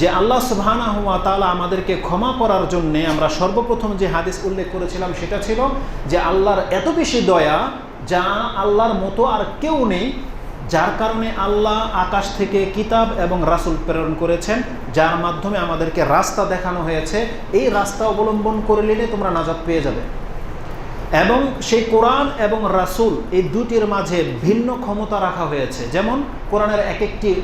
যে আল্লাহ সুবহানা হুয়া তালা আমাদেরকে ক্ষমা করার জন্যে আমরা সর্বপ্রথম যে হাদিস উল্লেখ করেছিলাম সেটা ছিল যে আল্লাহর এত বেশি দয়া যা আল্লাহর মতো আর কেউ নেই, যার কারণে আল্লাহ আকাশ থেকে কিতাব এবং রাসুল প্রেরণ করেছেন, যার মাধ্যমে আমাদেরকে রাস্তা দেখানো হয়েছে। এই রাস্তা অবলম্বন করে নিলে তোমরা নাজাদ পেয়ে যাবে। এবং সেই কোরআন এবং রাসুল এই দুটির মাঝে ভিন্ন ক্ষমতা রাখা হয়েছে। যেমন, কোরআনের এক একটি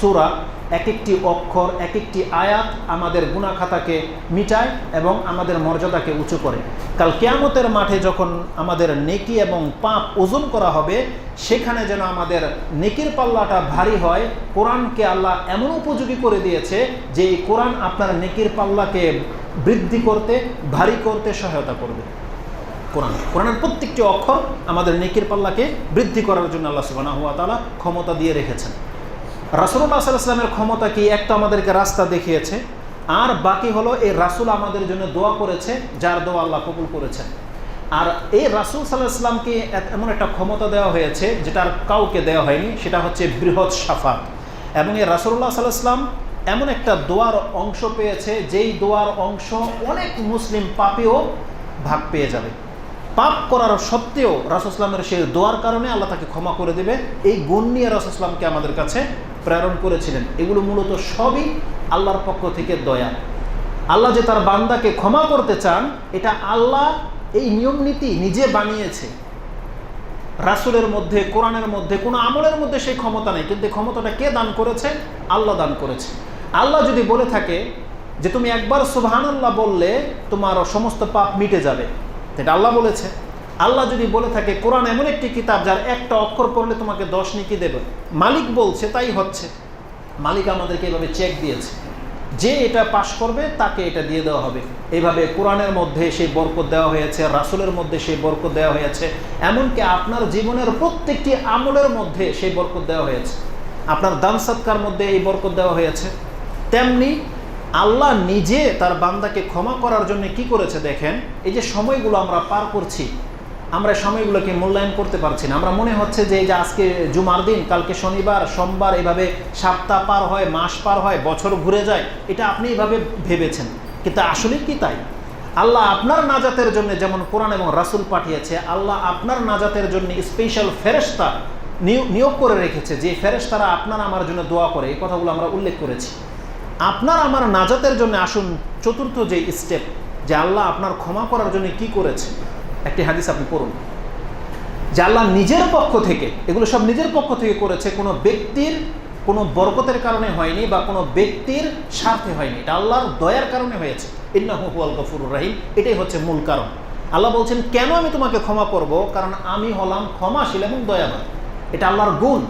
সুরা এক একটি অক্ষর এক একটি আয়াত আমাদের গুণাখাতাকে মিটায় এবং আমাদের মর্যাদাকে উঁচু করে। কাল কেয়ামতের মাঠে যখন আমাদের নেকি এবং পাপ ওজন করা হবে, সেখানে যেন আমাদের নেকির পাল্লাটা ভারী হয়, কোরআনকে আল্লাহ এমন উপযোগী করে দিয়েছে যে এই কোরআন আপনার নেকির পাল্লাকে বৃদ্ধি করতে, ভারী করতে সহায়তা করবে। কোরআন। কোরআনের প্রত্যেকটি অক্ষর আমাদের নেকির পাল্লাকে বৃদ্ধি করার জন্য আল্লাহ সুবাহ হুয়া তালা ক্ষমতা দিয়ে রেখেছেন। রাসুল্লাহ সাল্লামের ক্ষমতা কি? একটা আমাদেরকে রাস্তা দেখিয়েছে। আর বাকি হলো এই রাসুল আমাদের জন্য দোয়া করেছে, যার দোয়া আল্লাহ কবুল করেছেন। আর এই রাসুল সাল্লাহ ইসলামকে এমন একটা ক্ষমতা দেওয়া হয়েছে, যেটা আর কাউকে দেওয়া হয়নি, সেটা হচ্ছে বৃহৎ সাফাত এবং এই রাসুল্লাহ সাল্লাহ ইসলাম এমন একটা দোয়ার অংশ পেয়েছে, যেই দোয়ার অংশ অনেক মুসলিম পাপেও ভাগ পেয়ে যাবে। পাপ করার সত্ত্বেও রাসুসলামের সেই দোয়ার কারণে আল্লাহ তাকে ক্ষমা করে দেবে। এই গুণ নিয়ে রাসুসলামকে আমাদের কাছে প্রেরণ করেছিলেন। এগুলো মূলত সবই আল্লাহর পক্ষ থেকে দয়া। আল্লাহ যে তার বান্দাকে ক্ষমা করতে চান, এটা আল্লাহ এই নিয়ম নীতি নিজে বানিয়েছে। রাসুলের মধ্যে, কোরআনের মধ্যে, কোনো আমলের মধ্যে সেই ক্ষমতা নেই। কিন্তু ক্ষমতাটা কে দান করেছে? আল্লাহ দান করেছে। আল্লাহ যদি বলে থাকে যে, তুমি একবার সুবহান আল্লাহ বললে তোমার সমস্ত পাপ মিটে যাবে। এটা আল্লাহ বলেছে, আল্লাহ যদি বলে থাকে, কোরআন এমন একটি কিতাব যার একটা অক্ষর পড়লে তোমাকে দশ নিকি দেবে। মালিক বলছে, তাই হচ্ছে। মালিক আমাদেরকে এভাবে চেক দিয়েছে। যে এটা পাশ করবে, তাকে এটা দিয়ে দেওয়া হবে। এইভাবে কোরআনের মধ্যে সেই বরকত দেওয়া হয়েছে, রাসুলের মধ্যে সেই বরকত দেওয়া হয়েছে। এমনকি আপনার জীবনের প্রত্যেকটি আমলের মধ্যে সেই বরকত দেওয়া হয়েছে। আপনার দান সৎকার মধ্যে এই বরকত দেওয়া হয়েছে। তেমনি আল্লাহ নিজে তার বান্দাকে ক্ষমা করার জন্য কি করেছে দেখেন? এই যে সময়গুলো আমরা পার করছি, আমরা সময়গুলোকে মূল্যায়ন করতে পারছি না। আমরা মনে হচ্ছে যে এই যে আজকে জুমার দিন, কালকে শনিবার, সোমবার এভাবে সপ্তাহ পার হয়, মাস পার হয়, বছর ঘুরে যায়, এটা আপনি এইভাবে ভেবেছেন। কিন্তু আসলে কি তাই? আল্লাহ আপনার নাজাতের জন্য যেমন কোরআন এবং রাসুল পাঠিয়েছে, আল্লাহ আপনার নাজাতের জন্য স্পেশাল ফেরেস্তা নিয়োগ করে রেখেছে, যে ফেরেস্তারা আপনার আমার জন্য দোয়া করে, এই কথাগুলো আমরা উল্লেখ করেছি। আপনার আমার নাজাতের জন্য আসুন চতুর্থ যে স্টেপ যে আল্লাহ আপনার ক্ষমা করার জন্য কি করেছে, একটি হাদিস আপনি পড়ুন। যে আল্লাহ নিজের পক্ষ থেকে, এগুলো সব নিজের পক্ষ থেকে করেছে, কোনো ব্যক্তির কোনো বরকতের কারণে হয়নি বা কোনো ব্যক্তির স্বার্থে হয়নি। এটা আল্লাহর দয়ার কারণে হয়েছে। ইন্নাহু আল গফুরুর রাহিম, এটাই হচ্ছে মূল কারণ। আল্লাহ বলছেন, কেন আমি তোমাকে ক্ষমা করব? কারণ আমি হলাম ক্ষমাশীল এবং দয়াবান। এটা আল্লাহর গুণ।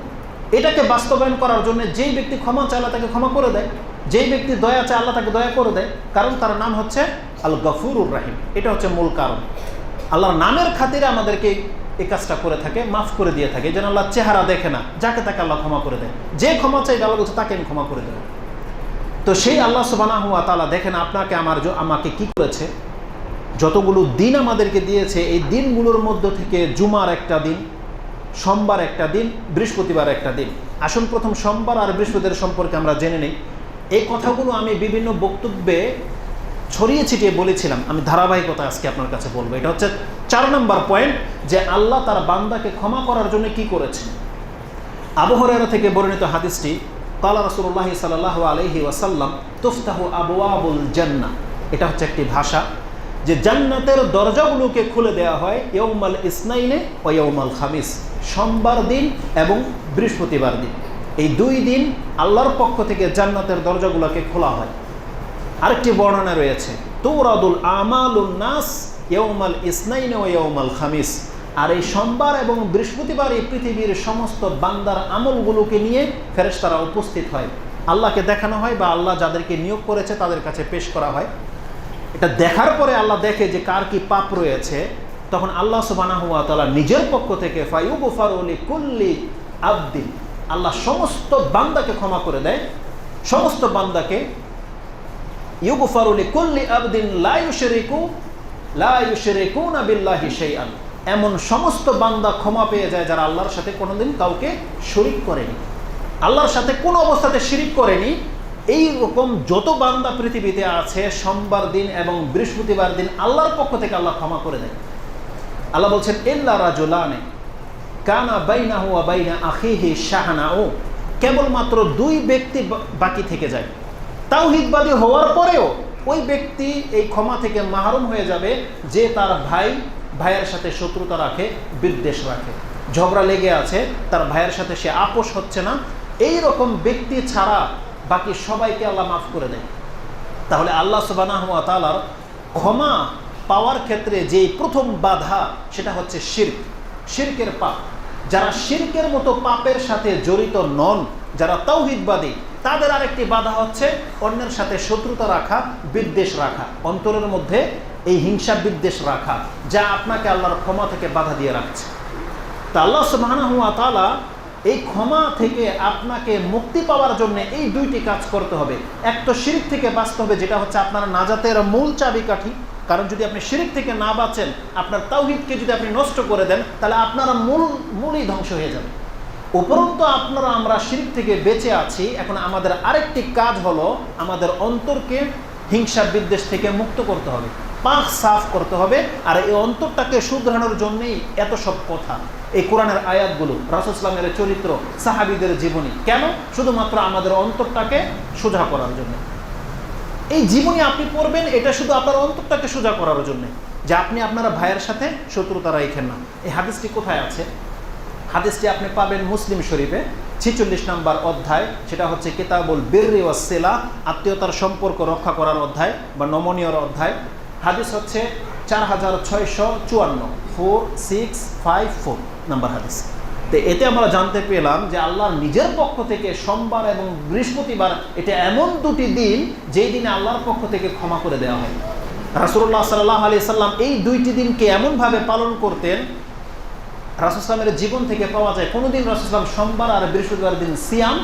এটাকে বাস্তবায়ন করার জন্য যেই ব্যক্তি ক্ষমা চায় তাকে ক্ষমা করে দেয়। যেই ব্যক্তি দয়া চায় আল্লাহ তাকে দয়া করে দেয়, কারণ তার নাম হচ্ছে আল গফুরুর রাহিম। এটা হচ্ছে মূল কারণ। আল্লাহর নামের খাতিরে আমাদেরকে এই কাজটা করে থাকে, মাফ করে দিয়ে থাকে। যেন আল্লাহ চেহারা দেখে না, যাকে তাকে আল্লাহ ক্ষমা করে দেয়। যে ক্ষমা চাই আল্লাহ বলছে, তাকে আমি ক্ষমা করে দেব। তো সেই আল্লাহ সুবানা হুয়া তালা দেখেন, আপনাকে আমার আমাকে কি করেছে? যতগুলো দিন আমাদেরকে দিয়েছে, এই দিনগুলোর মধ্য থেকে জুমার একটা দিন, সোমবার একটা দিন, বৃহস্পতিবার একটা দিন। আসুন প্রথম সোমবার আর বৃহস্পতিবার সম্পর্কে আমরা জেনে নিই। এই কথাগুলো আমি বিভিন্ন বক্তব্যে ছড়িয়ে ছিটিয়ে বলেছিলাম। আমি ধারাবাহিকতা আজকে আপনার কাছে বলব। এটা হচ্ছে চার নম্বর পয়েন্ট যে আল্লাহ তার বান্দাকে ক্ষমা করার জন্য কি করেছেন। আবহরেরা থেকে বর্ণিত হাদিসটি, কালা রসুল্লাহ সাল্লাহ আলহি ওয়াসাল্লাম, তুফতাহু আবু আবুল জান্না এটা হচ্ছে একটি ভাষা যে জান্নাতের দরজাগুলোকে খুলে দেওয়া হয় ইয়ৌমাল ইসনাইনে ও ইয়ৌমাল খামিস, সোমবার দিন এবং বৃহস্পতিবার দিন। এই দুই দিন আল্লাহর পক্ষ থেকে জান্নাতের দরজাগুলোকে খোলা হয়। আরেকটি বর্ণনা রয়েছে, তৌরাদুল আমালুন নাস ইয়ৌমাল ইসনাইনে ও ইয়ৌমাল খামিস। আর এই সোমবার এবং বৃহস্পতিবার এই পৃথিবীর সমস্ত বান্দার আমলগুলোকে নিয়ে ফেরেশতারা উপস্থিত হয়। আল্লাহকে দেখানো হয় বা আল্লাহ যাদেরকে নিয়োগ করেছে তাদের কাছে পেশ করা হয়। এটা দেখার পরে আল্লাহ দেখে যে কার কি পাপ রয়েছে, তখন আল্লাহ সুবানাহুয়া তালা নিজের পক্ষ থেকে ফাইউ ফাইউগুফারুলি কুল্লি আবদিন। আল্লাহ সমস্ত বান্দাকে ক্ষমা করে দেয়। সমস্ত বান্দাকে ইউগুফারুলি কুল্লি আবদিন লাইশরিকু লাইশরিকু না বিল্লাহি শাইআন। এমন সমস্ত বান্দা ক্ষমা পেয়ে যায় যারা আল্লাহর সাথে কোনোদিন কাউকে শরিক করেনি। আল্লাহর সাথে কোনো অবস্থাতে শিরিক করেনি। এই রকম যত বান্দা পৃথিবীতে আছে, সোমবার দিন এবং বৃহস্পতিবার দিন আল্লাহর পক্ষ থেকে আল্লাহ ক্ষমা করে দেয়। আল্লাহ বলছেন, ইল্লা রাজুলানে। কানা বাইনা হুয়া বাইনা আখিহি শাহানা ও কেবলমাত্র দুই ব্যক্তি বাকি থেকে যায়। তাওহিদবাদী হওয়ার পরেও ওই ব্যক্তি এই ক্ষমা থেকে মাহরুম হয়ে যাবে যে তার ভাই ভাইয়ের সাথে শত্রুতা রাখে, বিদ্বেষ রাখে। ঝগড়া লেগে আছে, তার ভাইয়ের সাথে সে আপোষ হচ্ছে না। এই রকম ব্যক্তি ছাড়া বাকি সবাইকে আল্লাহ মাফ করে দেয়। তাহলে আল্লাহ সুবানাহ তালার ক্ষমা পাওয়ার ক্ষেত্রে যেই প্রথম বাধা, সেটা হচ্ছে শির্ক। শির্কের পাপ। যারা শিরকের মতো পাপের সাথে জড়িত নন, যারা তৌহিদবাদী তাদের আরেকটি বাধা হচ্ছে অন্যের সাথে শত্রুতা রাখা, বিদ্বেষ রাখা। অন্তরের মধ্যে এই হিংসা, বিদ্বেষ রাখা, যা আপনাকে আল্লাহর ক্ষমা থেকে বাধা দিয়ে রাখছে। তা আল্লাহ সুবহানাহু ওয়া তাআলা এই ক্ষমা থেকে আপনাকে মুক্তি পাওয়ার জন্য এই দুইটি কাজ করতে হবে। এক তো শিরিক থেকে বাঁচতে হবে, যেটা হচ্ছে আপনার নাজাতের মূল চাবিকাঠি। কারণ যদি আপনি শিরিক থেকে না বাঁচেন, আপনার তাওহিদকে যদি আপনি নষ্ট করে দেন, তাহলে আপনারা মূল, মূলই ধ্বংস হয়ে যাবে। উপরন্তু আপনারা, আমরা শিরিক থেকে বেঁচে আছি, এখন আমাদের আরেকটি কাজ হলো আমাদের অন্তরকে হিংসা বিদ্বেষ থেকে মুক্ত করতে হবে পাখ সাফ করতে হবে, আর এই অন্তরটাকে শুধরানোর জন্যেই এত সব কথা। এই কোরআনের আয়াতগুলো রাসুসলামের চরিত্র, সাহাবিদের জীবনী। কেন? শুধুমাত্র আমাদের অন্তরটাকে সোজা করার জন্য। এই জীবনী আপনি পড়বেন, এটা শুধু আপনার অন্তরটাকে সোজা করার জন্য। যে আপনি আপনার ভাইয়ের সাথে শত্রুতা রাখেন না। এই হাদিসটি কোথায় আছে? হাদিসটি আপনি পাবেন মুসলিম শরীফে, ছেচল্লিশ নাম্বার অধ্যায়, সেটা হচ্ছে কিতাবুল বিররি ওয়াসেলা আত্মীয়তার সম্পর্ক রক্ষা করার অধ্যায় বা নমনীয়র অধ্যায়। হাদিস হচ্ছে চার হাজার ছয়শো চুয়ান্ন four six five four number হাদিস। তো এতে আমরা জানতে পেলাম যে আল্লাহর নিজের পক্ষ থেকে সোমবার এবং বৃহস্পতিবার এটা এমন দুটি দিন যেই দিনে আল্লাহর পক্ষ থেকে ক্ষমা করে দেওয়া হয়। রাসুল্লাহ সাল্লাহ আলি সাল্লাম এই দুইটি দিনকে এমনভাবে পালন করতেন রাসুসলামের জীবন থেকে পাওয়া যায় কোনোদিন রাসুসলাম সোমবার আর বৃহস্পতিবার দিন সিয়াম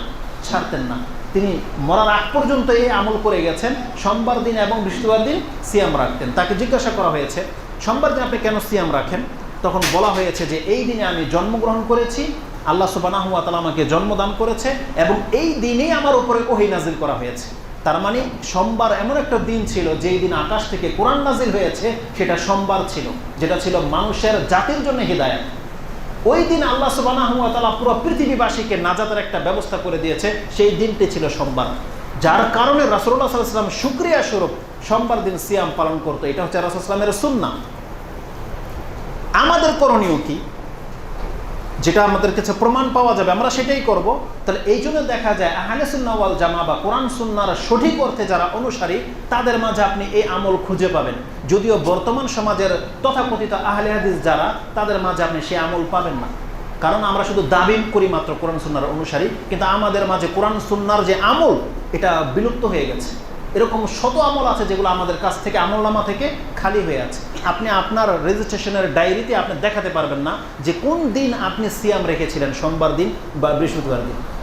ছাড়তেন না। তিনি মরার আগ পর্যন্ত এই আমল করে গেছেন, সোমবার দিন এবং বৃহস্পতিবার দিন সিয়াম রাখতেন। তাকে জিজ্ঞাসা করা হয়েছে, সোমবার দিন আপনি কেন সিয়াম রাখেন? তখন বলা হয়েছে যে এই দিনে আমি জন্মগ্রহণ করেছি, আল্লাহ সুবানাহুয়া তালা আমাকে জন্মদান করেছে এবং এই দিনেই আমার উপরে ওহি নাজিল করা হয়েছে। তার মানে সোমবার এমন একটা দিন ছিল যেই দিন আকাশ থেকে কোরআন নাজিল হয়েছে, সেটা সোমবার ছিল, যেটা ছিল মানুষের জাতির জন্য হৃদায়ত। ওই দিন আল্লাহ সুবাহ পুরো পৃথিবীবাসীকে নাজাতের একটা ব্যবস্থা করে দিয়েছে, সেই দিনটি ছিল সোমবার। যার কারণে রাসুল্লাহ সাল্লাম সুক্রিয়া স্বরূপ সোমবার দিন সিয়াম পালন করতো। এটা হচ্ছে রাসুলামের সুন্না আমাদের করণীয় কি? যেটা আমাদের কাছে প্রমাণ পাওয়া যাবে, আমরা সেটাই করব। তাহলে এই জন্য দেখা যায়, আহলে সুন্নাওয়াল জামা বা কোরআন সুন্নার সঠিক অর্থে যারা অনুসারী, তাদের মাঝে আপনি এই আমল খুঁজে পাবেন। যদিও বর্তমান সমাজের তথাকথিত আহলে হাদিস যারা, তাদের মাঝে আপনি সেই আমল পাবেন না। কারণ আমরা শুধু দাবি করি মাত্র কোরআন সুন্নার অনুসারী, কিন্তু আমাদের মাঝে কোরআন সুন্নার যে আমল, এটা বিলুপ্ত হয়ে গেছে। এরকম শত আমল আছে যেগুলো আমাদের কাছ থেকে, আমলনামা থেকে খালি হয়ে আছে। আপনি আপনার রেজিস্ট্রেশনের ডায়েরিতে আপনি দেখাতে পারবেন না যে কোন দিন আপনি সিয়াম রেখেছিলেন, সোমবার দিন বা বৃহস্পতিবার দিন।